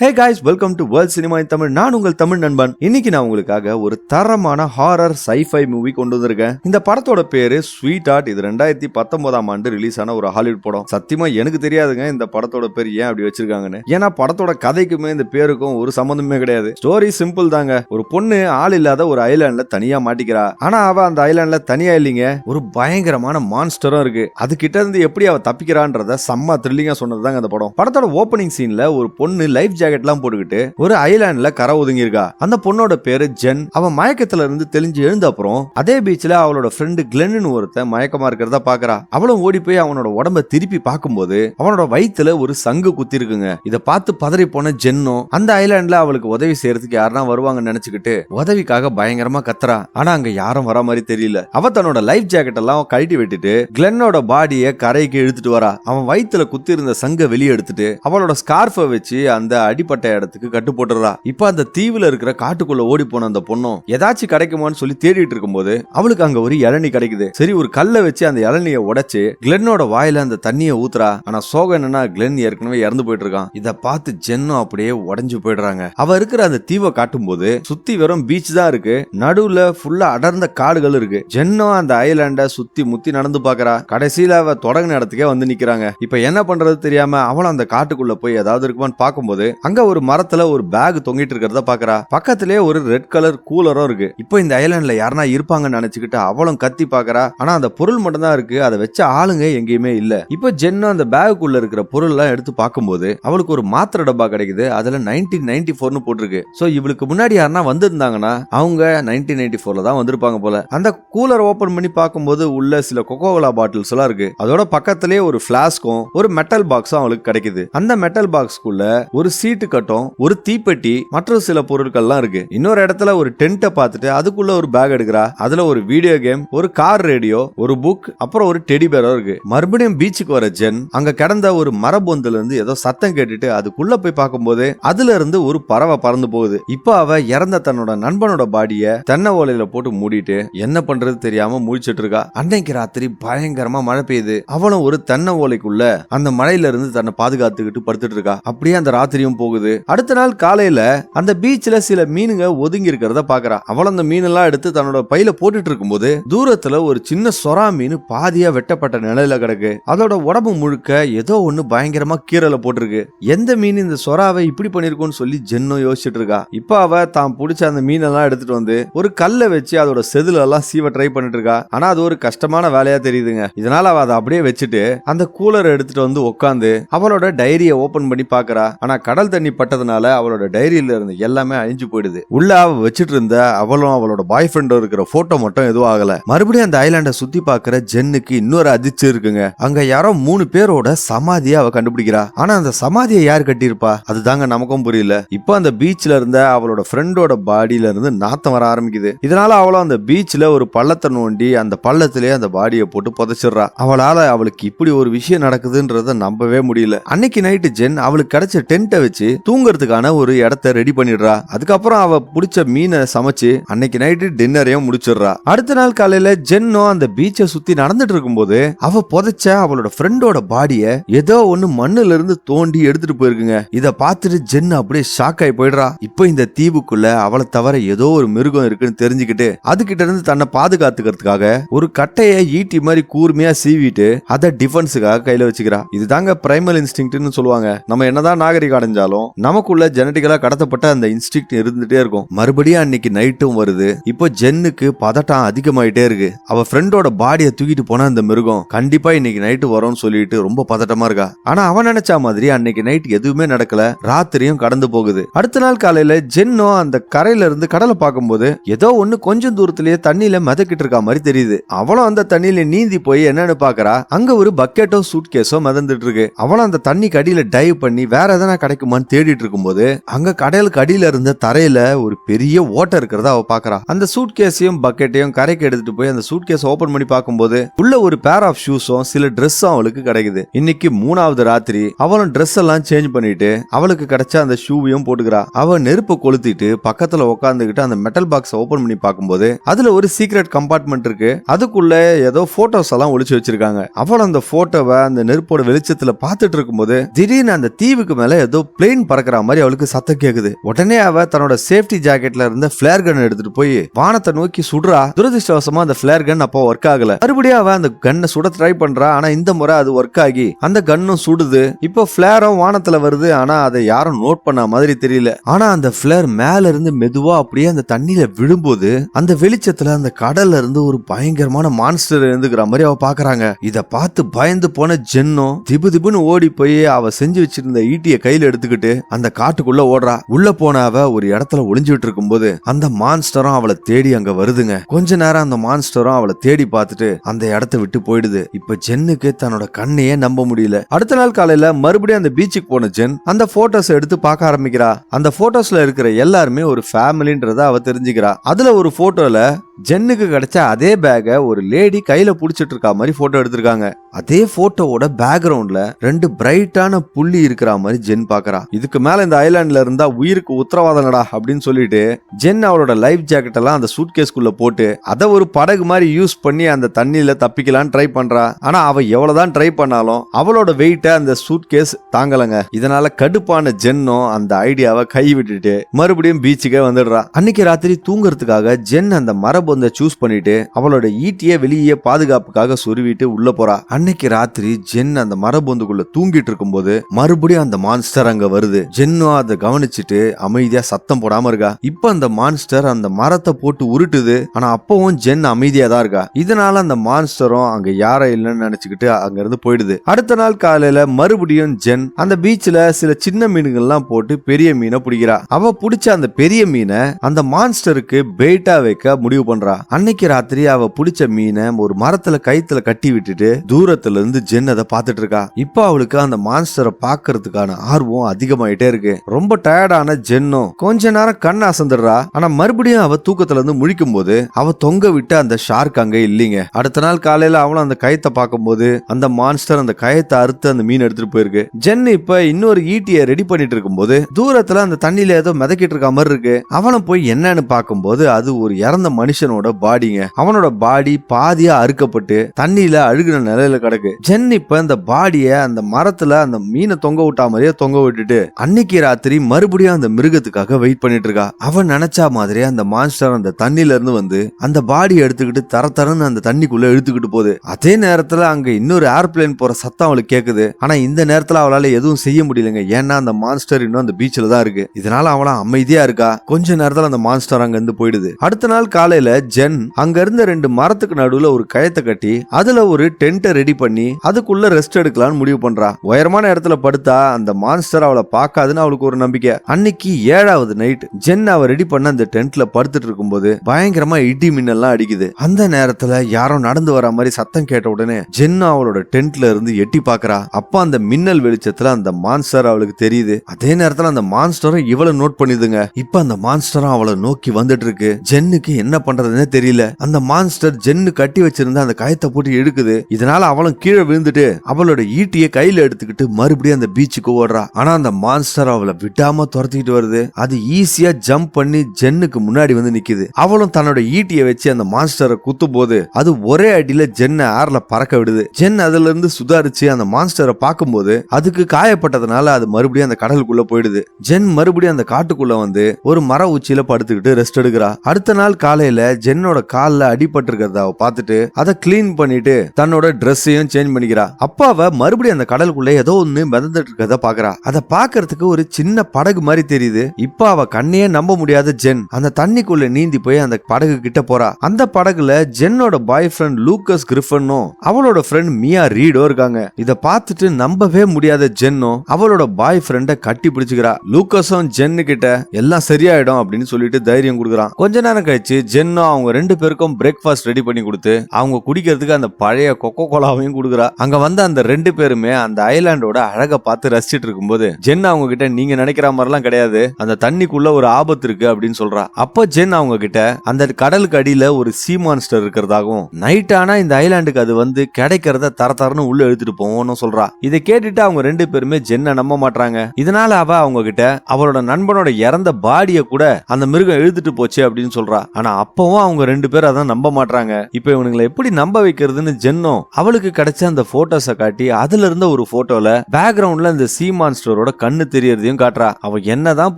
Hey guys welcome to world cinema in Tamil நான் உங்கள் தமிழ் நண்பன். இன்னைக்கு நான் உங்களுக்காக ஒரு தரமான ஹாரர் சைஃபை மூவி கொண்டு வந்திருக்கேன். இந்த படத்தோட பேரு ஸ்வீட் ஆர்ட் இது ரெண்டாயிரத்தி பத்தொன்பதாம் ஆண்டு ரிலீஸ் ஆன ஒரு ஹாலிவுட் படம். சத்தியமா எனக்கு தெரியாதுங்க இந்த படத்தோட பேர் ஏன் அப்படி வச்சிருக்காங்கன்னு. ஏன்னா படத்தோட கதைக்குமே இந்த பேருக்கும் ஒரு சம்மந்தமே கிடையாது. ஸ்டோரி சிம்பிள் தாங்க. ஒரு பொண்ணு ஆள் இல்லாத ஒரு ஐலாண்ட்ல தனியா மாட்டிக்கிறா. ஆனா அவ அந்த ஐலாண்ட்ல தனியா இல்லைங்க. ஒரு பயங்கரமான மான்ஸ்டரும் இருக்கு. அது கிட்ட இருந்து எப்படி அவ தப்பிக்கிறான்றத செம்ம த்ரில்லிங்கா சொன்னதுதாங்க அந்த படம். படத்தோட ஓப்பனிங் சீன்ல ஒரு பொண்ணு லைஃப் ஜாக்கெட்லாம் போட்டுக்கிட்டு ஒரு ஐலாண்ட்ல கரை ஒதுங்கி இருக்கா அந்த பொண்ணோட பேரு ஜென். அவன் மயக்கத்துல இருந்து தெளிஞ்சு எழுந்த அப்புறம் அதே பீச்ல அவளோட ஃப்ரெண்டு கிளென்னு ஒருத்தன் மயக்கமா இருக்கிறத பாக்குறா. அவளும் ஓடி போய் அவனோட உடம்ப திருப்பி பார்க்கும்போது அவனோட வயித்துல ஒரு சங்கு குத்தி இருக்குங்க. இதை பார்த்து பதறி போன ஜென்னும் அந்த ஐலாண்ட்ல அவளுக்கு உதவி செய்யறதுக்கு யாருன்னா வருவாங்கன்னு நினைச்சுக்கிட்டு உதவிக்காக பயங்கரமா கத்துறா. ஆனா அங்க யாரும் வர மாதிரி தெரியல. அவ தன்னோட லைஃப் ஜாக்கெட் எல்லாம் கழட்டி விட்டுட்டு கிளென்னோட பாடிய கரைக்கு இழுத்துட்டு வரா. அவன் வயித்துல குத்தி இருந்த சங்க வெளியே எடுத்துட்டு அவளோட ஸ்கார்ஃபை வச்சு அந்த அடிப்பட்ட இடத்துக்கு கட்டு போட்டுறா இப்ப அந்த தீவுல இருக்கிற காட்டுக்குள்ள ஓடி போன அந்த பொண்ணும் ஏதாச்சும் கிடைக்குமான்னு சொல்லி தேடிட்டு இருக்கும்போது அவளுக்கு அங்க ஒரு இளநி கிடைக்குது. சரி ஒரு கல்லை வச்சு அந்த இளநிய உடைச்சு கிளென்னோட வாயில அந்த தண்ணியை ஊத்துறா. ஆனா சோகம் என்னன்னா கிளென் ஏற்கனவே இறந்து போயிட்டு இருக்கான் இதை பார்த்து ஜென்னும் அப்படியே உடஞ்சு போயிடுறாங்க. அவ இருக்கிற அந்த தீவை காட்டும் போது சுத்தி வெறும் பீச் தான் இருக்கு. நடுவுல ஃபுல்லா அடர்ந்த காடுகள் இருக்கு. ஜென்னும் அந்த ஐலாண்ட சுத்தி முத்தி நடந்து பாக்குறா. கடைசியில அவ தொடங்கின இடத்துக்கே வந்து நிக்கிறாங்க. இப்ப என்ன பண்றது தெரியாம அவளும் அந்த காட்டுக்குள்ள போய் ஏதாவது இருக்குமான்னு பார்க்கும்போது அங்க ஒரு மரத்துல ஒரு பேக் தொங்கிட்டு இருக்கிறத பாக்குறா. பக்கத்திலே ஒரு ரெட் கலர் கூலரும் இருக்கு. இப்போ இந்த ஐலாண்ட்ல யாருனா இருப்பாங்கன்னு நினைச்சுக்கிட்டு அவளும் கத்தி பாக்குறா. ஆனா அந்த பொருள் மட்டும் தான் இருக்கு. அதை வச்ச ஆளுங்க எங்கேயுமே இல்ல. இப்போ ஜென்னும் அந்த பேகுக்குள்ள இருக்கிற பொருள் எல்லாம் எடுத்து பார்க்கும்போது அவளுக்கு ஒரு மாத்திரை டப்பா கிடைக்குது. அதுல நைன்டீன் நைன்டி ஃபோர்னு போட்டிருக்கு. சோ இவளுக்கு முன்னாடி யாருனா வந்திருந்தாங்கன்னா அவங்க நைன்டீன் நைன்டி ஃபோர்ல தான் வந்திருப்பாங்க போல. அந்த கூலர் ஓபன் பண்ணி பார்க்கும்போது உள்ள சில கொக்கோகோலா பாட்டில்ஸ் எல்லாம் இருக்கு. அதோட பக்கத்திலே ஒரு பிளாஸ்கும் ஒரு மெட்டல் பாக்ஸும் அவளுக்கு கிடைக்குது. அந்த மெட்டல் பாக்ஸ்க்குள்ள ஒரு சீட் சீட்டு கட்டம் ஒரு தீப்பெட்டி மற்ற சில பொருட்கள்லாம் இருக்கு. இன்னொரு இடத்துல ஒரு டென்ட்டை பார்த்துட்டு அதுக்குள்ள ஒரு பேக் எடுக்கிறா. அதுல ஒரு வீடியோ கேம் ஒரு கார் ரேடியோ ஒரு புக் அப்புறம் ஒரு டெடி பேரோ இருக்கு. மறுபடியும் பீச்சுக்கு வர ஜென் அங்க கிடந்த ஒரு மரபொந்துல இருந்து ஏதோ சத்தம் கேட்டுட்டு அதுக்குள்ள போய் பார்க்கும்போது அதுல இருந்து ஒரு பறவை பறந்து போகுது. இப்போ அவ இறந்த தன்னோட நண்பனோட பாடிய தென்னை ஓலையில போட்டு மூடிட்டு என்ன பண்றது தெரியாம முழிச்சிட்டு இருக்கா. அன்னைக்கு ராத்திரி பயங்கரமா மழை பெய்யுது. அவளும் ஒரு தென்னை ஓலைக்குள்ள அந்த மழையில இருந்து தன்னை பாதுகாத்துக்கிட்டு படுத்துட்டு இருக்கா. அப்படியே அந்த ராத்திரியும் போகுது. அடுத்த நாள் காலையில அந்த பீச்ல சில மீனுங்க ஒதுங்கி இருக்கிறத பாக்குறா. அவள் அந்த மீனெல்லாம் எடுத்து தன்னோட பையில போட்டுட்டு இருக்கும்போது தூரத்துல ஒரு சின்ன சொரா மீன் பாதியா வெட்டப்பட்ட நிலையில கிடக்கு. அதோட உடம்பு முழுக்க ஏதோ ஒண்ணு பயங்கரமா கீரல போட்டிருக்கு. எந்த மீன் இந்த சொராவை இப்படி பண்ணிருக்கும்னு சொல்லி ஜென்னும் யோசிச்சுட்டு இருக்கா. இப்ப அவ தான் பிடிச்ச அந்த மீனெல்லாம் எடுத்துட்டு வந்து ஒரு கல்லை வச்சு அதோட செதுல எல்லாம் சீவ ட்ரை பண்ணிட்டு இருக்கா. ஆனா அது ஒரு கஷ்டமான வேலையா தெரியுதுங்க. இதனால அவ அதை அப்படியே வச்சுட்டு அந்த கூலரை எடுத்துட்டு வந்து உட்காந்து அவளோட டைரிய ஓபன் பண்ணி பாக்குறா. ஆனா கடல் தண்ணி பட்டதுனால அவளோட டைரியில இருந்து எல்லாமே அழிஞ்சு போயிடுது. உள்ள அவ வச்சுட்டு இருந்த அவளும் அவளோட பாய் ஃப்ரெண்டும் இருக்கிற போட்டோ மட்டும் எதுவும் ஆகல. மறுபடியும் அந்த ஐலாண்ட சுத்தி பாக்குற ஜென்னுக்கு இன்னொரு அதிர்ச்சி இருக்குங்க. அங்க யாரோ மூணு பேரோட சமாதியை அவ கண்டுபிடிக்கிறா. ஆனா அந்த சமாதியை யார் கட்டியிருப்பா? அதுதாங்க நமக்கும் புரியல. இப்போ அந்த பீச்ல இருந்த அவளோட ஃப்ரெண்டோட பாடியில இருந்து நாத்தம் வர ஆரம்பிக்குது. இதனால அவளும் அந்த பீச்ல ஒரு பள்ளத்தை நோண்டி அந்த பள்ளத்திலே அந்த பாடியை போட்டு புதைச்சிடுறா. அவளால அவளுக்கு இப்படி ஒரு விஷயம் நடக்குதுன்றத நம்பவே முடியல. அன்னைக்கு நைட்டு ஜென் அவளுக்கு கிடைச்ச டென்ட்டை வச்சு தூங்குறதுக்கான ஒரு இடத்த ரெடி பண்ணிடுறா. அதுக்கப்புறம் அவ பிடிச்ச மீனை சமைச்சு அன்னைக்கு நைட்டு டின்னரையும் முடிச்சிடுறா. அடுத்த நாள் காலையில ஜென்னோ அந்த பீச்சை சுத்தி நடந்துட்டு இருக்கும்போது அவ புதைச்ச அவளோட ஃப்ரெண்டோட பாடிய ஏதோ ஒண்ணு மண்ணுல இருந்து தோண்டி எடுத்துட்டு போயிருக்குங்க. இத பார்த்துட்டு ஜென் அப்படியே ஷாக் ஆகி போயிடுறா. இப்போ இந்த தீவுக்குள்ள அவளை தவிர ஏதோ ஒரு மிருகம் இருக்குன்னு தெரிஞ்சுக்கிட்டு அதுகிட்ட இருந்து தன்னை பாதுகாத்துக்கிறதுக்காக ஒரு கட்டையை ஈட்டி மாதிரி கூர்மையா சீவிட்டு அதை டிஃபென்ஸுக்காக கையில வச்சுக்கிறா. இதுதாங்க பிரைமல் இன்ஸ்டிங்னு சொல்லுவாங்க. நம்ம என்னதான் நாகரிகம் அடைஞ்சாலும் நமக்குள்ள ஜெனட்டிக்கலா கடத்தப்பட்ட அந்த இன்ஸ்டிக்ட் இருந்துட்டே இருக்கும். மறுபடியும் அன்னைக்கு நைட்டும் வருது. இப்போ ஜென்னுக்கு பதட்டம் அதிகமாயிட்டே இருக்கு. அவ ஃப்ரெண்டோட பாடியை தூக்கிட்டு போன அந்த மிருகம் கண்டிப்பா இன்னைக்கு நைட்டு வரும்னு சொல்லிட்டு ரொம்ப பதட்டமா இருக்கா. ஆனா அவன் நினைச்ச மாதிரி அன்னைக்கு நைட் எதுவுமே நடக்கல. ராத்திரியும் கடந்து போகுது. அடுத்த நாள் காலையில ஜென்னோ அந்த கரையில இருந்து கடலை பார்க்கும்போது ஏதோ ஒண்ணு கொஞ்சம் தூரத்திலேயே தண்ணியில மிதக்கிட்டு இருக்கா மாதிரி தெரியுது. அவளும் அந்த தண்ணியில நீந்தி போய் என்னன்னு பாக்குறா. அங்க ஒரு பக்கெட்டோ சூட் கேஸோ மிதந்துட்டு இருக்கு. அவளும் அந்த தண்ணிக்கு அடியில டைவ் பண்ணி வேற எதனா கிடைக்குமா கிடைக்குமான்னு தேடிட்டு இருக்கும்போது அங்க கடலுக்கு அடியில இருந்த தரையில ஒரு பெரிய ஓட்டை இருக்கிறத அவ பாக்குறா. அந்த சூட் கேஸையும் பக்கெட்டையும் கரைக்கு எடுத்துட்டு போய் அந்த சூட் கேஸ் ஓபன் பண்ணி பார்க்கும்போது உள்ள ஒரு பேர் ஆஃப் ஷூஸும் சில ட்ரெஸ்ஸும் அவளுக்கு கிடைக்குது. இன்னைக்கு மூணாவது ராத்திரி அவளும் ட்ரெஸ் எல்லாம் சேஞ்ச் பண்ணிட்டு அவளுக்கு கிடைச்ச அந்த ஷூவையும் போட்டுக்கிறா. அவ நெருப்பு கொளுத்திட்டு பக்கத்துல உட்காந்துக்கிட்டு அந்த மெட்டல் பாக்ஸ் ஓபன் பண்ணி பார்க்கும்போது அதுல ஒரு சீக்ரெட் கம்பார்ட்மெண்ட் இருக்கு. அதுக்குள்ள ஏதோ போட்டோஸ் எல்லாம் ஒளிச்சு வச்சிருக்காங்க. அவள் அந்த போட்டோவை அந்த நெருப்போட வெளிச்சத்துல பார்த்துட்டு இருக்கும்போது திடீர்னு அந்த தீவுக்கு மேல ஏதோ பிளே பிளேன் பறக்கிற மாதிரி அவளுக்கு சத்தம் கேக்குது. உடனே அவ தன்னோட சேஃப்டி ஜாக்கெட்ல இருந்த பிளேர் கன் எடுத்துட்டு போய் வானத்தை நோக்கி சுடுறா. துரதிருஷ்டவசமா அந்த பிளேர் கன் அப்போ ஒர்க் ஆகல. மறுபடியும் அவ அந்த கன்னை சுட ட்ரை பண்றா. ஆனா இந்த முறை அது ஒர்க் ஆகி அந்த கன்னும் சுடுது. இப்போ பிளேரும் வானத்துல வருது. ஆனா அதை யாரும் நோட் பண்ண மாதிரி தெரியல. ஆனா அந்த பிளேர் மேல இருந்து மெதுவா அப்படியே அந்த தண்ணியில விழும்போது அந்த வெளிச்சத்துல அந்த கடல்ல இருந்து ஒரு பயங்கரமான மான்ஸ்டர் இருந்துக்கிற மாதிரி அவ பாக்குறாங்க. இத பார்த்து பயந்து போன ஜென்னும் திபு திபுன்னு ஓடி போய் அவ செஞ்சு வச்சிருந்த ஈட்டிய கையில எடுத்துக்கிட்டு அந்த காட்டுக்குள்ள ஓடுறா. உள்ள போன அவ ஒரு இடத்துல ஒளிஞ்சுட்டு இருக்கும்போது அந்த மான்ஸ்டரும் அவளை தேடி அங்க வருதுங்க. கொஞ்ச நேரம் அந்த மான்ஸ்டரும் அவளை தேடி பார்த்துட்டு அந்த இடத்த விட்டு போயிடுது. இப்ப ஜென்னுக்கு தன்னோட கண்ணையே நம்ப முடியல. அடுத்த நாள் காலையில மறுபடியும் அந்த பீச்சுக்கு போன ஜென் அந்த போட்டோஸ் எடுத்து பார்க்க ஆரம்பிக்கிறா. அந்த போட்டோஸ்ல இருக்கிற எல்லாருமே ஒரு ஃபேமிலின்றத அவ தெரிஞ்சுக்கிறா. அதுல ஒரு போட்டோல ஜென்னுக்கு கிடைச்ச அதே பேக்கை ஒரு லேடி கையில புடிச்சிட்டு இருக்கா மாதிரி போட்டோ எடுத்திருக்காங்க. அதே போட்டோவோட பேக்ரவுண்ட்ல ரெண்டு பிரைட்டான புள்ளி இருக்கிற மாதிரி ஜென் பாக்குறா இதுக்கு மேல இந்த ஐலாண்ட்ல இருந்தா உயிருக்கு உத்தரவாதம்டா அப்படின்னு சொல்லிட்டு ஜென் அவளோட லைஃப் ஜாக்கெட் எல்லாம் அந்த சூட்கேஸ்குள்ள போட்டு அதை ஒரு படகு மாதிரி யூஸ் பண்ணி அந்த தண்ணியில தப்பிக்கலாம்னு ட்ரை பண்றா. ஆனா அவ எவ்வளவுதான் ட்ரை பண்ணாலும் அவளோட வெயிட்ட அந்த சூட்கேஸ் தாங்கலங்க. இதனால கடுப்பான ஜென்னும் அந்த ஐடியாவை கை விட்டுட்டு மறுபடியும் பீச்சுக்கே வந்துடுறா. அன்னைக்கு ராத்திரி தூங்குறதுக்காக ஜென் அந்த மரபொந்த சூஸ் பண்ணிட்டு அவளோட ஈட்டிய வெளியே பாதுகாப்புக்காக சொருவிட்டு உள்ள போறா. அன்னைக்கு ராத்திரி ஜென் அந்த மரபொந்துக்குள்ள தூங்கிட்டு இருக்கும்போது மறுபடியும் அந்த மான்ஸ்டர் அங்க வருது. ஜென்னும் அதை கவனிச்சுட்டு அமைதியா சத்தம் போடாம இருக்கா? இப்ப அந்த மான்ஸ்டர் அந்த மரத்தை போட்டு உருட்டுது. ஆனா அப்பவும் ஜென் அமைதியா தான் இருக்கா? இதனால அந்த மான்ஸ்டரும் அங்க யாரும் இல்லைன்னு நினைச்சுக்கிட்டு அங்க இருந்து போயிடுது. அடுத்த நாள் காலையில மறுபடியும் ஜென் அந்த பீச்ல சில சின்ன மீன்கள்லாம் போட்டு பெரிய மீனை பிடிக்கிறா. அவ பிடிச்ச அந்த பெரிய மீனை அந்த மான்ஸ்டருக்கு பெயிட்டா வைக்க முடிவு பண்றா. அன்னைக்கு ராத்திரி அவ பிடிச்ச மீனை ஒரு மரத்துல கைத்துல கட்டி விட்டுட்டு தூரத்துல இருந்து ஜென் அதை பார்த்துட்டு இருக்கா. இப்ப அவளுக்கு அந்த மான்ஸ்டரை பாக்குறதுக்கான ஆர்வம் அதிகமாயிட்டே இருக்கு. ரொம்ப டயர்டான ஜென்னும் கொஞ்ச நேரம் கண் அசந்துடுறா. ஆனா மறுபடியும் அவ தூக்கத்துல இருந்து முழிக்கும் போது அவ தொங்க விட்டு அந்த ஷார்க் அங்க இல்லீங்க. அடுத்த நாள் காலையில அவளும் அந்த கயத்தை பார்க்கும்போது அந்த மான்ஸ்டர் அந்த கயத்தை அறுத்து அந்த மீன் எடுத்துட்டு போயிருக்கு. ஜென் இப்ப இன்னொரு ஈட்டிய ரெடி பண்ணிட்டு இருக்கும்போது தூரத்துல அந்த தண்ணியில ஏதோ மிதக்கிட்டு இருக்க மாதிரி இருக்கு. அவனும் போய் என்னன்னு பார்க்கும்போது அது ஒரு இறந்த மனுஷனோட பாடிங்க அவனோட பாடி பாதியா அறுக்கப்பட்டு தண்ணியில அழுகின நிலையில கிடக்கு. ஜென் இப்ப இந்த பாடிய அந்த மரத்துல அந்த மீனை தொங்க விட்டா மாதிரியே தொங்க விட்டுட்டு அன்னைக்கு ராத்திரி மறுபடியும் அந்த மிருகத்துக்காக வெயிட் பண்ணிட்டு இருக்கா. அவன் நினைச்சா மாதிரி அந்த மான்ஸ்டர் அந்த தண்ணில இருந்து வந்து அந்த பாடி எடுத்துக்கிட்டு தர தரன்னு அந்த தண்ணிக்குள்ள இழுத்துக்கிட்டு போகுது. அதே நேரத்துல அங்க இன்னொரு ஏர்பிளைன் போற சத்தம் அவளுக்கு கேக்குது. ஆனா இந்த நேரத்துல அவளால எதுவும் செய்ய முடியலங்க. ஏன்னா அந்த மான்ஸ்டர் இன்னும் அந்த பீச்ல தான் இருக்கு. இதனால அவளா அமைதியா இருக்கா? கொஞ்ச நேரத்துல அந்த மான்ஸ்டர் அங்க இருந்து போயிடுது. அடுத்த நாள் காலையில ஜென் அங்க இருந்த ரெண்டு மரத்துக்கு நடுவுல ஒரு கயத்தை கட்டி அதுல ஒரு டென்ட்டை ரெடி பண்ணி அதுக்குள்ள ரெஸ்ட் எடுக்கலாம்னு முடிவு பண்றா. உயரமான இடத்துல படுத்தா அந்த மான்ஸ்டர் அவளை பார்க்காதுன்னு அவளுக்கு ஒரு நம்பிக்கை. அன்னைக்கு ஏழாவது நைட் ஜென் அவ ரெடி பண்ண அந்த டென்ட்ல படுத்துட்டு இருக்கும்போது பயங்கரமா இடி மின்னல்லாம் அடிக்குது. அந்த நேரத்துல யாரோ நடந்து வர மாதிரி சத்தம் கேட்ட உடனே ஜென் அவளோட டென்ட்ல இருந்து எட்டி பாக்குறா அப்ப அந்த மின்னல் வெளிச்சத்துல அந்த மான்ஸ்டர் அவளுக்கு தெரியுது. அதே நேரத்துல அந்த மான்ஸ்டரும் இவளை நோட் பண்ணிதுங்க. இப்ப அந்த மான்ஸ்டரும் அவளை நோக்கி வந்துட்டு இருக்கு ஜென்னுக்கு என்ன பண்றதுன்னே தெரியல. அந்த மான்ஸ்டர் ஜென்னு கட்டி வச்சிருந்த அந்த கயத்தை போட்டு எடுக்குது இதனால அவளும் கீழே விழுந்துட்டு அவளோட ஈட்டியை கையில எடுத்துக்கிட்டு மறுபடியும் அந்த பீச்சுக்கு ஓடுறா. ஆனா அந்த மான்ஸ்டர் அவளை விடாம துரத்திக்கிட்டு வருது. அது ஈஸியா ஜம்ப் பண்ணி ஜென்னுக்கு முன்னாடி வந்து நிக்குது. அவளும் தன்னோட ஈட்டிய வச்சு அந்த மான்ஸ்டரை குத்தும் போது அது ஒரே அடியில ஜென்னை ஏர்ல பறக்க விடுது. ஜென் அதுல இருந்து சுதாரிச்சு அந்த மான்ஸ்டரை பார்க்கும்போது அதுக்கு காயப்பட்டதுனால அது மறுபடியும் அந்த கடலுக்குள்ள போயிடுது. ஜென் மறுபடியும் அந்த காட்டுக்குள்ள வந்து ஒரு மர உச்சியில படுத்துக்கிட்டு ரெஸ்ட் எடுக்கிறா. அடுத்த நாள் காலையில ஜென்னோட கால்ல அடிபட்டு இருக்கிறத அவ பார்த்துட்டு அதை கிளீன் பண்ணிட்டு தன்னோட ட்ரெஸ்ஸையும் சேஞ்ச் பண்ணிக்கிறா. அப்பாவை மறுபடியும் அந்த கடலுக்குள்ள ஏதோ ஒன்னு மிதந்துட்டு இருக்கிறத பாக்குறா அதை பாக்குறதுக்கு ஒரு சின்ன படகு மாதிரி தெரியுது. இப்ப அவ கண்ணையே நம்ப முடியாத ஜென். அந்த தண்ணிக்குள்ள நீந்தி போய் அந்த படகு கிட்ட போறா. அந்த படகுல ஜென்னோட பாய் ஃப்ரெண்ட் லூக்கஸ் கிரிஃபனும் அவளோட ஃப்ரெண்ட் மியா ரீடோ இருக்காங்க. இத பார்த்துட்டு நம்பவே முடியாத ஜென்னும் அவளோட பாய் ஃப்ரெண்ட கட்டி பிடிச்சுக்கிறா. லூக்கஸும் ஜென்னு கிட்ட எல்லாம் சரியாயிடும் அப்படின்னு சொல்லிட்டு தைரியம் கொடுக்குறான். கொஞ்ச நேரம் கழிச்சு ஜென்னும் அவங்க ரெண்டு பேருக்கும் பிரேக்ஃபாஸ்ட் ரெடி பண்ணி கொடுத்து அவங்க குடிக்கிறதுக்கு அந்த பழைய கொக்கோ கோலாவையும் கொடுக்குறா. அங்க வந்த அந்த ரெண்டு பேருமே அந்த ஐலாண்டோட அழகை பார்த்து ரசிச்சிட்டு இருக்கும்போது ஜென் அவங்க கிட்ட நீங்க நினைக்கிற மாதிரிலாம் கிடையாது. அந்த தண்ணிக்குள்ள ஒரு ஆபத்து இருக்கு அப்படின்னு சொல்றா. அப்போ ஜென் அவங்க கிட்ட அந்த கடலுக்கு அடியில ஒரு சீ மான்ஸ்டர் இருக்கிறதாகவும் நைட் ஆனா இந்த ஐலாண்டுக்கு அது வந்து கிடைக்கிறத தர தரன்னு உள்ள எடுத்துட்டு போவோம்னு சொல்றா. இதை கேட்டுட்டு அவங்க ரெண்டு பேருமே ஜென்னை நம்ப மாட்டாங்க இதனால அவ அவங்க கிட்ட அவளோட நண்பனோட இறந்த பாடிய கூட அந்த மிருகம் இழுத்துட்டு போச்சு அப்படின்னு சொல்றா. ஆனா அப்பவும் அவங்க ரெண்டு பேரும் அதான் நம்ப மாட்டாங்க இப்ப இவனுங்களை எப்படி நம்ப வைக்கிறதுன்னு ஜென்னும் அவளுக்கு கிடைச்ச அந்த போட்டோஸை காட்டி அதுல இருந்த ஒரு போட்டோல பேக்ரவுண்ட்ல இந்த சீ மான்ஸ்டரோட கண்ணு தெரியறதையும் காட்டுறா. அவ என்னதான்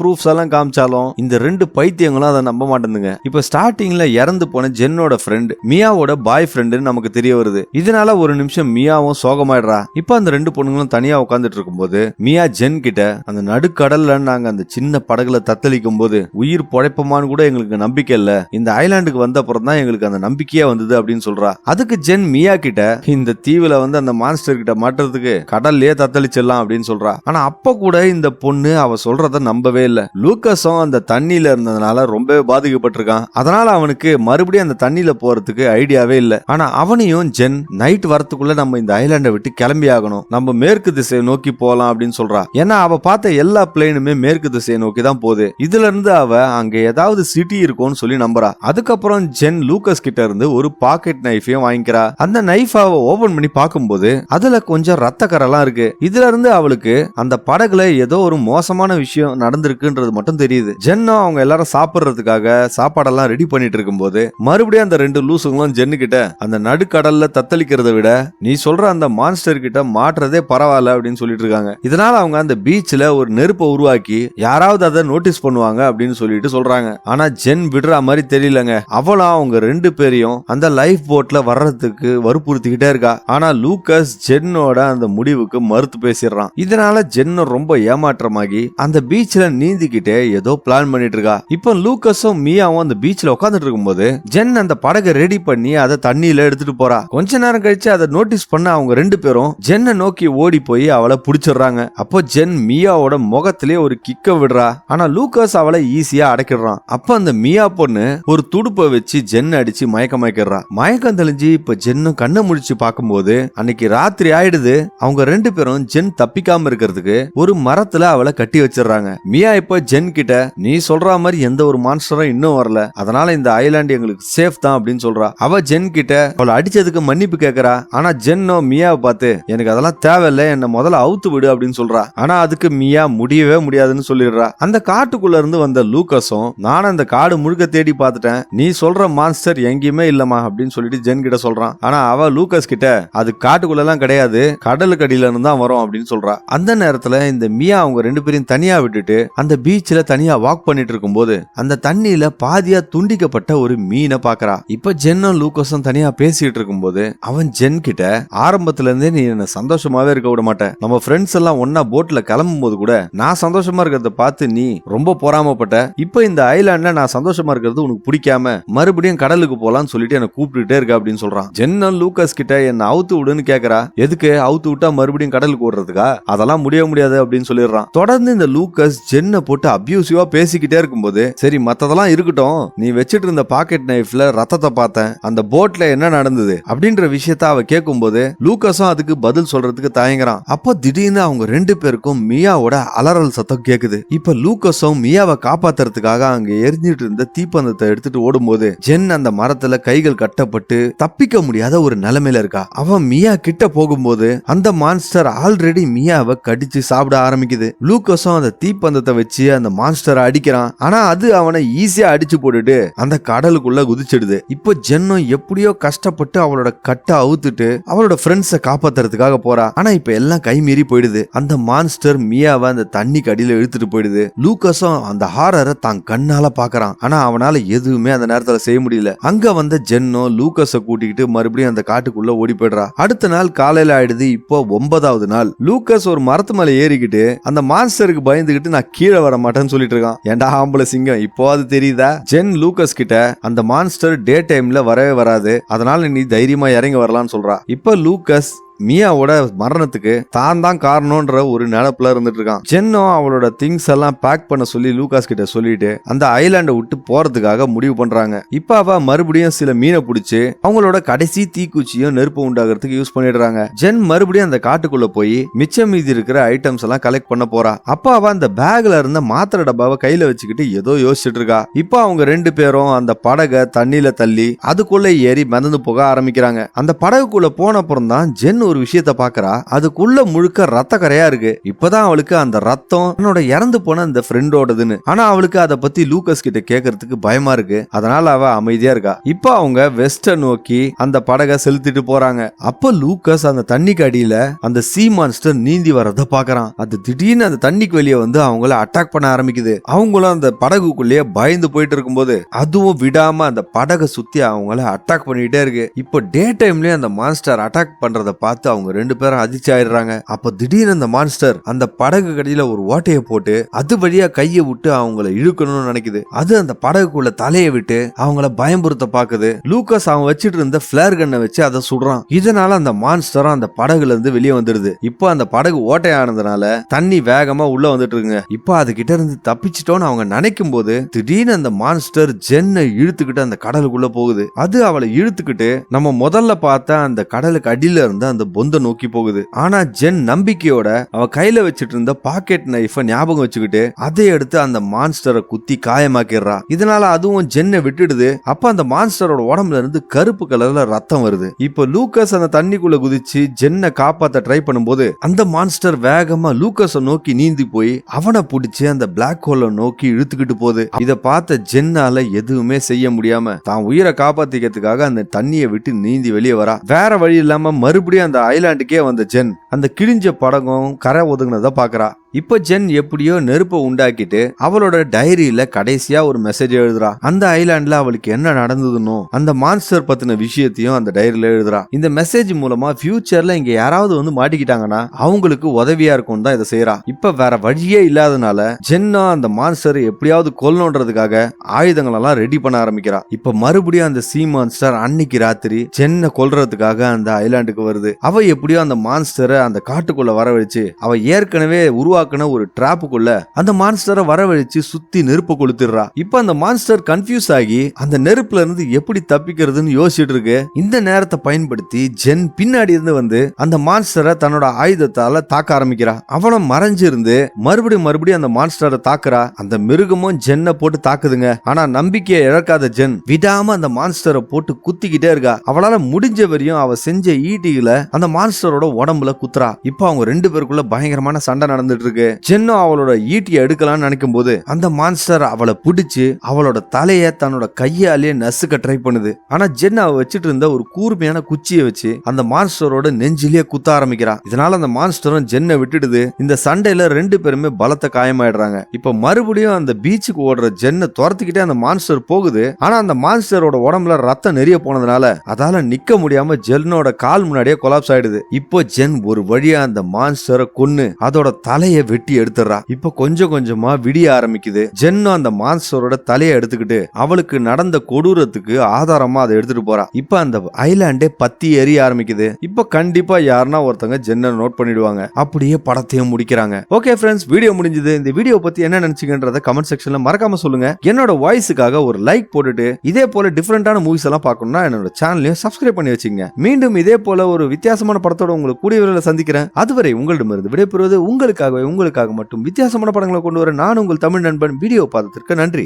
ப்ரூஃப்ஸ் எல்லாம் காமிச்சாலும் இந்த ரெண்டு பைத்தியங்களும் அதை நம்ப மாட்டேங்குங்க இப்ப ஸ்டார்டிங்ல இறந்து போன ஜென்னோட ஃப்ரெண்ட் மியாவோட பாய் ஃப்ரெண்டுன்னு நமக்கு தெரிய வருது. இதனால ஒரு நிமிஷம் மியாவும் சோகமாயிடுறா. இப்ப அந்த ரெண்டு பொண்ணுங்களும் தனியா உட்காந்துட்டு இருக்கும்போது மியா ஜென் கிட்ட அந்த நடுக்கடல்ல நாங்க அந்த சின்ன படகுல தத்தளிக்கும் போது உயிர் பொழைப்போமான்னு கூட எங்களுக்கு நம்பிக்கை இல்ல. இந்த ஐலாண்டுக்கு வந்த அப்புறம் தான் எங்களுக்கு அந்த நம்பிக்கையா வந்தது அப்படின்னு சொல்றா. அதுக்கு ஜென் மியா கிட்ட இந்த தீவுல வந்து அந்த மான்ஸ்டர் கிட்ட மாட்டுறதுக்கு கடல்லயே தத்தளிச்சிடலாம் அப்படின்னு சொல்றா. ஆனா அப்ப கூட கூட இந்த பொண்ணு அவ சொல்றத நம்பவே இல்ல. லூக்கஸும் அந்த தண்ணியில இருந்ததுனால ரொம்பவே பாதிக்கப்பட்டிருக்கான். அதனால அவனுக்கு மறுபடியும் அந்த தண்ணியில போறதுக்கு ஐடியாவே இல்ல. ஆனா அவனையும் ஜென் நைட் வரத்துக்குள்ள நம்ம இந்த ஐலாண்டை விட்டு கிளம்பி ஆகணும். நம்ம மேற்கு திசையை நோக்கி போலாம் அப்படின்னு சொல்றா. ஏன்னா அவ பார்த்த எல்லா பிளேனுமே மேற்கு திசையை நோக்கி தான் போகுது. இதுல இருந்து அவ அங்க ஏதாவது சிட்டி இருக்கும்னு சொல்லி நம்புறா. அதுக்கப்புறம் ஜென் லூக்கஸ் கிட்ட இருந்து ஒரு பாக்கெட் நைஃபையும் வாங்கிக்கிறா. அந்த நைஃப் அவ ஓபன் பண்ணி பார்க்கும்போது அதுல கொஞ்சம் ரத்த கரெல்லாம் இருக்கு. இதுல இருந்து அவளுக்கு அந்த படகு படகுல ஏதோ ஒரு மோசமான விஷயம் நடந்திருக்குன்றது மட்டும் தெரியுது. ஜென்னும் அவங்க எல்லாரும் சாப்பிடுறதுக்காக சாப்பாடெல்லாம் ரெடி பண்ணிட்டு இருக்கும்போது மறுபடியும் அந்த ரெண்டு லூசுங்களும் ஜென்னு கிட்ட அந்த நடுக்கடல்ல தத்தளிக்கிறத விட நீ சொல்ற அந்த மான்ஸ்டர் கிட்ட மாட்டுறதே பரவாயில்ல அப்படின்னு சொல்லிட்டு இருக்காங்க. இதனால அவங்க அந்த பீச்ல ஒரு நெருப்பை உருவாக்கி யாராவது அதை நோட்டீஸ் பண்ணுவாங்க அப்படின்னு சொல்லிட்டு சொல்றாங்க. ஆனா ஜென் விடுற மாதிரி தெரியலங்க. அவளும் அவங்க ரெண்டு பேரையும் அந்த லைஃப் போட்ல வர்றதுக்கு வற்புறுத்திக்கிட்டே இருக்கா. ஆனா லூக்கஸ் ஜென்னோட அந்த முடிவுக்கு மறுத்து பேசிடுறான். இதனால ஜென்ன ரொம்ப ஏமாற்றமாகி அந்த பீச்ல நீந்திக்கிட்டே ஏதோ பிளான் பண்ணிட்டு இருக்கா. இப்போ லூக்கஸும் மியாவும் அந்த பீச்ல உட்காந்துட்டு இருக்கும்போது ஜென் அந்த படகை ரெடி பண்ணி அதை தண்ணியில எடுத்துட்டு போறா. கொஞ்ச நேரம் கழிச்சு அதை நோட்டீஸ் பண்ண அவங்க ரெண்டு பேரும் ஜென்னை நோக்கி ஓடி போய் அவளை பிடிச்சிடுறாங்க. அப்போ ஜென் மியாவோட முகத்திலே ஒரு கிக்க விடுறா. ஆனா லூக்கஸ் அவளை ஈஸியா அடக்கிடுறான். அப்ப அந்த மியா பொண்ணு ஒரு துடுப்பை வச்சு ஜென் அடிச்சு மயக்கம் மயக்கிடுறா மயக்கம் தெளிஞ்சு இப்ப ஜென்னும் கண்ணை முடிச்சு பார்க்கும்போது அன்னைக்கு ராத்திரி ஆயிடுது. அவங்க ரெண்டு பேரும் ஜென் தப்பிக்காம இருக்கிறதுக்கு ஒரு மரத்துல அவளை கட்டி வச்சிடுறாங்க. மியா இப்ப ஜென் கிட்ட நீ சொல்ற மாதிரி எந்த ஒரு மான்ஸ்டரும் இன்னும் வரல. அதனால இந்த ஐலாண்ட் எங்களுக்கு சேஃப் தான் அப்படின்னு சொல்றா. அவ ஜென் கிட்ட அவளை அடிச்சதுக்கு மன்னிப்பு கேக்குறா. ஆனா ஜென்னோ மியாவை பார்த்து எனக்கு அதெல்லாம் தேவையில்ல. என்ன முதல்ல அவுத்து விடு அப்படின்னு சொல்றா. ஆனா அதுக்கு மியா முடியவே முடியாதுன்னு சொல்லிடுறா. அந்த காட்டுக்குள்ள இருந்து வந்த லூக்கஸும் நானும் அந்த காடு முழுக்க தேடி பார்த்துட்டேன். நீ சொல்ற மான்ஸ்டர் எங்கேயுமே இல்லமா அப்படின்னு சொல்லிட்டு ஜென் கிட்ட சொல்றான். ஆனா அவ லூக்கஸ் கிட்ட அது காட்டுக்குள்ள எல்லாம் கிடையாது. கடலுக்கு அடியில இருந்து தான் வரும் அப்படின்னு சொல்றா. அந்த நேரத்துல இந்த மியா அவங்க ரெண்டு பேரையும் தனியா விட்டுட்டு அந்த பீச்ல தனியா வாக் பண்ணிட்டு இருக்கும்போது அந்த தண்ணியில பாதியா துண்டிக்கப்பட்ட ஒரு மீனை பாக்குறா. இப்ப ஜென்னும் லூக்கஸும் தனியா பேசிட்டு இருக்கும்போது அவன் ஜென் கிட்ட ஆரம்பத்துல இருந்தே நீ என்ன சந்தோஷமாவே இருக்க விட மாட்டேன் நம்ம ஃப்ரெண்ட்ஸ் எல்லாம் ஒன்னா போட்ல கிளம்பும் போது கூட நான் சந்தோஷமா இருக்கிறத பார்த்து நீ ரொம்ப பொறாமப்பட்ட. இப்ப இந்த ஐலாண்ட்ல நான் சந்தோஷமா இருக்கிறது உனக்கு பிடிக்காம மறுபடியும் கடலுக்கு போலாம்னு சொல்லிட்டு என்ன கூப்பிட்டுட்டே இருக்க அப்படின்னு சொல்றான். ஜென்னல் லூக்கஸ் கிட்ட என்ன அவுத்து விடுன்னு கேக்குறா. எதுக்கு அவுத்து விட்டா மறுபடியும் கடலுக்கு ஓடுறதுக்கா? அதெல்லாம் முடிய முடியாது அப்படின்னு சொல்லிடுறான். தொடர்ந்து இந்த லூக்கஸ் ஜென்னை போட்டு அபியூசிவா பேசிக்கிட்டே இருக்கும்போது சரி மத்ததெல்லாம் இருக்கட்டும். நீ வச்சிட்டு இருந்த பாக்கெட் நைஃப்ல ரத்தத்தை பார்த்தேன். அந்த போட்ல என்ன நடந்தது அப்படின்ற விஷயத்த அவ கேட்கும்போது லூக்கஸும் அதுக்கு பதில் சொல்றதுக்கு தயங்குறான். அப்போ திடீர்னு அவங்க ரெண்டு பேருக்கும் மியாவோட அலறல் சத்தம் கேக்குது. இப்ப லூக்கஸும் மியாவை காப்பாத்துறதுக்காக அங்க எரிஞ்சிட்டு இருந்த தீப்பந்தத்தை எடுத்துட்டு ஓடும்போது ஜென் அந்த மரத்துல கைகள் கட்டப்பட்டு தப்பிக்க முடியாத ஒரு நிலைமையில இருக்கா. அவன் மியா கிட்ட போகும்போது அந்த மான்ஸ்டர் ஆல்ரெடி மியாவை கடிச்சு சாப்பிட ஆரம்பிக்குது. லூக்கஸும் அந்த தீப்பந்தத்தை வச்சு அந்த மான்ஸ்டரை அடிக்கிறான். ஆனா அது அவனை ஈஸியா அடிச்சு போட்டுட்டு அந்த கடலுக்குள்ள குதிச்சிடுது. இப்போ ஜென்னும் எப்படியோ கஷ்டப்பட்டு அவளோட கட்டை அவுத்துட்டு அவளோட ஃப்ரெண்ட்ஸை காப்பாத்துறதுக்காக போறா. ஆனா இப்ப எல்லாம் கை மீறி போயிடுது. அந்த மான்ஸ்டர் மியாவை அந்த தண்ணிக்கு கடியில இழுத்துட்டு போயிடுது. லூக்கஸும் அந்த ஹாரரை தான் கண்ணால பாக்குறான். ஆனா அவனால எதுவுமே அந்த நேரத்துல செய்ய முடியல. அங்க வந்த ஜென்னோ லூக்கஸ கூட்டிக்கிட்டு மறுபடியும் அந்த காட்டுக்குள்ள ஓடி போயிடுறா. அடுத்த நாள் காலையில ஆயிடுது. இப்போ ஒன்பதாவது நாள். லூக்கஸ் ஒரு மரத்து மேல ஏறிக்கிட்டு அந்த மான்ஸ்டருக்கு பயந்துகிட்டு நான் கீழே வர மாட்டேன்னு சொல்லிட்டு இருக்கான். ஏன்டா ஆம்பளை சிங்கம் இப்போ அது தெரியுதா? ஜென் லூக்கஸ் கிட்ட அந்த மான்ஸ்டர் டே டைம்ல வரவே வராது. அதனால நீ தைரியமா இறங்கி வரலாம்னு சொல்றா. இப்ப லூக்கஸ் மியாவோட மரணத்துக்கு தான் தான் காரணம்ன்ற ஒரு நினப்புல இருந்துட்டு இருக்கான் ஜென்னோ அவளோட திங்ஸ் எல்லாம் பேக் பண்ண சொல்லி லூகாஸ் கிட்ட சொல்லிட்டு அந்த ஐலாண்டை விட்டு போறதுக்காக முடிவு பண்றாங்க. இப்ப அவ மறுபடியும் சில மீனை பிடிச்சு அவங்களோட கடைசி தீக்குச்சியும் நெருப்பு உண்டாகிறதுக்கு யூஸ் பண்ணிடுறாங்க. ஜென் மறுபடியும் அந்த காட்டுக்குள்ள போய் மிச்சம் மீதி இருக்கிற ஐட்டம்ஸ் எல்லாம் கலெக்ட் பண்ண போறா. அப்ப அவ அந்த பேக்ல இருந்த மாத்திரை டப்பாவை கையில வச்சுக்கிட்டு ஏதோ யோசிச்சுட்டு இருக்கா. இப்ப அவங்க ரெண்டு பேரும் அந்த படகை தண்ணியில தள்ளி அதுக்குள்ள ஏறி மிதந்து போக ஆரம்பிக்கிறாங்க. அந்த படகுக்குள்ள போன அப்புறம் தான் ஜென் திடீர்னு ஒரு விஷயத்த பாக்குறா அதுக்குள்ள முழுக்க ரத்த கரையா இருக்கு. இப்பதான் அவளுக்கு அந்த ரத்தம் தன்னோட இறந்து போன அந்த ஃப்ரெண்டோடதுன்னு ஆனா அவளுக்கு அதை பத்தி லூக்கஸ் கிட்ட கேட்கறதுக்கு பயமா இருக்கு. அதனால அவ அமைதியா இருக்கா. இப்போ அவங்க வெஸ்டர்ன் நோக்கி அந்த படகை செலுத்திட்டு போறாங்க. அப்ப லூக்கஸ் அந்த தண்ணிக்கு அடியில அந்த சீ மான்ஸ்டர் நீந்தி வரத பாக்குறான். அது திடீர்னு அந்த தண்ணிக்கு வெளியே வந்து அவங்கள அட்டாக் பண்ண ஆரம்பிக்குது. அவங்களும் அந்த படகுக்குள்ளேயே பயந்து போயிட்டு இருக்கும்போது அதுவும் விடாம அந்த படகை சுத்தி அவங்கள அட்டாக் பண்ணிட்டே இருக்கு. இப்போ டே டைம்லயே அந்த மான்ஸ்டர் அட்டாக் பண்றத பார்த்து அவங்க ரெண்டு பேரும் அதிர்ச்சி ஆயிடுறாங்க அப்ப திடீர்னு அந்த மான்ஸ்டர் அந்த படகு கடையில ஒரு ஓட்டையை போட்டு அது வழியா கையை விட்டு அவங்கள இழுக்கணும்னு நினைக்குது. அது அந்த படகுக்குள்ள தலையை விட்டு அவங்கள பயம்புறுத்த பாக்குது லூக்கஸ் அவன் வச்சிட்டு இருந்த பிளேர் கண்ணை வச்சு அதை சுடுறான். இதனால அந்த மான்ஸ்டரும் அந்த படகுல இருந்து வெளியே வந்துடுது இப்போ அந்த படகு ஓட்டையானதுனால தண்ணி வேகமா உள்ள வந்துட்டு இருக்குங்க. இப்போ அது கிட்ட இருந்து தப்பிச்சிட்டோன்னு அவங்க நினைக்கும் போது திடீர்னு அந்த மான்ஸ்டர் ஜென்னை இழுத்துக்கிட்டு அந்த கடலுக்குள்ள போகுது. அது அவளை இழுத்துக்கிட்டு நம்ம முதல்ல பார்த்த அந்த கடலுக்கு அடியில இருந்து அந்த பொந்த நோக்கி போகுது. ஆனா ஜென் நம்பிக்கையோட அவ கையில வச்சிட்டு இருந்த பாக்கெட் நைஃப ஞாபகம் வச்சுக்கிட்டு அதை எடுத்து அந்த மான்ஸ்டரை குத்தி காயமாக்கிடுறா. இதனால அதுவும் ஜென்னை விட்டுடுது. அப்ப அந்த மான்ஸ்டரோட உடம்புல இருந்து கருப்பு கலர்ல ரத்தம் வருது. இப்போ லூக்கஸ் அந்த தண்ணிக்குள்ள குதிச்சு ஜென்னை காப்பாத்த ட்ரை பண்ணும்போது அந்த மான்ஸ்டர் வேகமா லூக்கஸ நோக்கி நீந்தி போய் அவனை பிடிச்சி அந்த பிளாக் ஹோல நோக்கி இழுத்துக்கிட்டு போகுது. இத பார்த்த ஜென்னால எதுவுமே செய்ய முடியாம தான் உயிரை காப்பாத்திக்கிறதுக்காக அந்த தண்ணியை விட்டு நீந்தி வெளியே வரா. வேற வழி இல்லாம மறுபடியும் அந்த ஐலாண்டுக்கே வந்த ஜென். அந்த கிழிஞ்ச படகும் கரை ஒதுங்கினதை பாக்குறா இப்போ ஜென் எப்படியோ நெருப்பை உண்டாக்கிட்டு அவளோட டைரியில கடைசியா ஒரு மெசேஜ் எழுதுறா. அந்த ஐலாண்ட்ல அவளுக்கு என்ன நடந்ததுன்னு அந்த மான்ஸ்டர் பத்தின விஷயத்தையும் அந்த டைரியில எழுதுறா. இந்த மெசேஜ் மூலமா ஃபியூச்சர்ல இங்க யாராவது வந்து மாட்டிக்கிட்டாங்கன்னா அவங்களுக்கு உதவியா இருக்கும் தான் இதை செய்யறா இப்ப வேற வழியே இல்லாதனால ஜென்னா அந்த மான்ஸ்டர் எப்படியாவது கொல்லணுன்றதுக்காக ஆயுதங்கள் எல்லாம் ரெடி பண்ண ஆரம்பிக்கிறா. இப்ப மறுபடியும் அந்த சீ மான்ஸ்டர் அன்னைக்கு ராத்திரி ஜென்னை கொல்றதுக்காக அந்த ஐலாண்டுக்கு வருது. அவ எப்படியோ அந்த மான்ஸ்டரை அந்த காட்டுக்குள்ள வரவழைச்சு அவ ஏற்கனவே உருவாக்குன ஒரு டிராப்புக்குள்ள அந்த மான்ஸ்டரை வரவழைச்சு சுத்தி நெருப்பு கொளுத்திடுறா. இப்ப அந்த மான்ஸ்டர் கன்ஃபியூஸ் ஆகி அந்த நெருப்புல இருந்து எப்படி தப்பிக்கிறதுன்னு யோசிச்சுட்டு இருக்கு. இந்த நேரத்தை பயன்படுத்தி ஜென் பின்னாடி இருந்து வந்து அந்த மான்ஸ்டரை தன்னோட ஆயுதத்தால தாக்க ஆரம்பிக்கிறா. அவளும் மறைஞ்சிருந்து மறுபடியும் மறுபடியும் அந்த மான்ஸ்டரை தாக்குறா. அந்த மிருகமும் ஜென்னை போட்டு தாக்குதுங்க. ஆனா நம்பிக்கையை இழக்காத ஜென் விடாம அந்த மான்ஸ்டரை போட்டு குத்திக்கிட்டே இருக்கா. அவளால முடிஞ்ச வரையும் அவ செஞ்ச ஈட்டியில அந்த மான்ஸ்டரோட உடம்புல குத்துறா. இப்ப அவங்க ரெண்டு பேருக்குள்ள பயங்கரமான சண்டை நடந்துட்டு இருக்கு. ஜென்னும் அவளோட ஈட்டியை எடுக்கலாம்னு நினைக்கும் போது அந்த மான்ஸ்டர் அவளை பிடிச்சு அவளோட தலைய தன்னோட கையாலேயே நசுக்க ட்ரை பண்ணுது. ஆனா ஜென் அவ வச்சுட்டு இருந்த ஒரு கூர்மையான குச்சியை வச்சு அந்த மான்ஸ்டரோட நெஞ்சிலேயே குத்த ஆரம்பிக்கிறா. இதனால அந்த மான்ஸ்டரும் ஜென்னை விட்டுடுது. இந்த சண்டையில ரெண்டு பேருமே பலத்த காயமாயிடுறாங்க. இப்ப மறுபடியும் அந்த பீச்சுக்கு ஓடுற ஜென்னை துரத்துக்கிட்டே அந்த மான்ஸ்டர் போகுது. ஆனா அந்த மான்ஸ்டரோட உடம்புல ரத்தம் நெறிய போனதுனால அதால நிக்க முடியாம ஜென்னோட கால் முன்னாடியே கொலாப்ஸ் ஆயிடுது. இப்போ ஜென் ஒரு வழியா அந்த மான்ஸ்டரை கொன்னு அதோட தலையை வெட்டி எடுத்துடுறா. இப்போ கொஞ்சம் கொஞ்சமா விடிய ஆரம்பிக்குது. ஜென்னும் அந்த மான்ஸ்டரோட தலையை எடுத்துக்கிட்டு அவளுக்கு நடந்த கொடூரத்துக்கு ஆதாரமா அதை எடுத்துட்டு போறா. இப்போ அந்த ஐலாண்டே பத்தி எரிய ஆரம்பிக்குது. இப்போ கண்டிப்பா யாருன்னா ஒருத்தங்க ஜென்ன நோட் பண்ணிடுவாங்க. அப்படியே படத்தையும் முடிக்கிறாங்க. ஓகே ஃப்ரெண்ட்ஸ் வீடியோ முடிஞ்சது. இந்த வீடியோ பத்தி என்ன நினைச்சீங்கன்றத கமெண்ட் செக்ஷன்ல மறக்காம சொல்லுங்க. என்னோட வாய்ஸுக்காக ஒரு லைக் போட்டுட்டு இதே போல டிஃப்ரெண்டான மூவிஸ் எல்லாம் பார்க்கணும்னா என்னோட சேனலையும் சப்ஸ்கிரைப் பண்ணி வச்சுங்க மீண்டும் இதே போல ஒரு வித்தியாசமான படத்தோட உங்களுக்கு கூடிய விரைவில் சந்திக்கிறேன். அதுவரை உங்களிடமிருந்து விடைபெறுவது உங்களுக்காகவே உங்களுக்காக மட்டும் வித்தியாசமான படங்களை கொண்டு வர நான் உங்கள் தமிழ் நண்பன் வீடியோ பார்த்ததற்கு நன்றி.